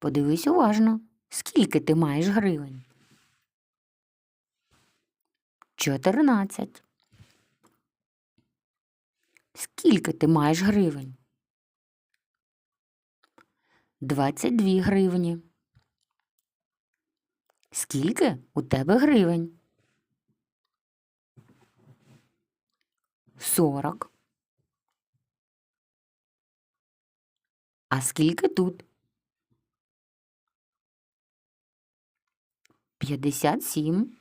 Подивись уважно, скільки ти маєш гривень? Чотирнадцять. Скільки ти маєш гривень? Двадцять дві гривні. Скільки у тебе гривень? Сорок. А скільки тут? П'ятдесят сім.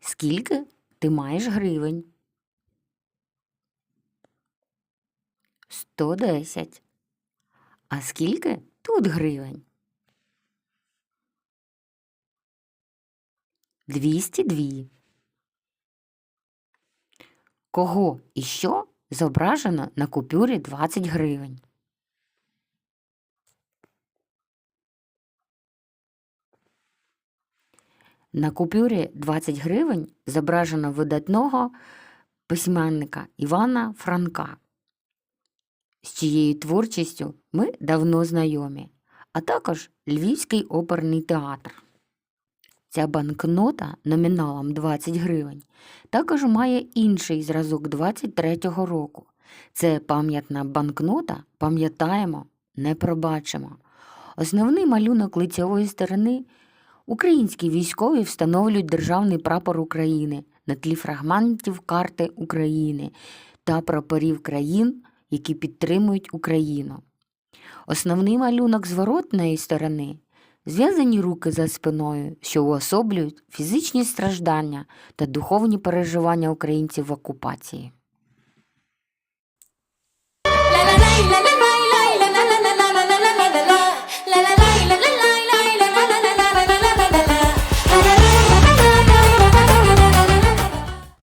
Скільки ти маєш гривень? Сто десять. А скільки тут гривень? Двісті дві. Кого і що зображено на купюрі 20 гривень? На купюрі 20 гривень зображено видатного письменника Івана Франка, з чиєю творчістю ми давно знайомі, а також Львівський оперний театр. Ця банкнота номіналом 20 гривень також має інший зразок 23-го року. Це пам'ятна банкнота, пам'ятаємо, не пробачимо. Основний малюнок лицевої сторони українські військові встановлюють державний прапор України на тлі фрагментів карти України та прапорів країн, які підтримують Україну. Основний малюнок зворотної сторони зв'язані руки за спиною, що уособлюють фізичні страждання та духовні переживання українців в окупації.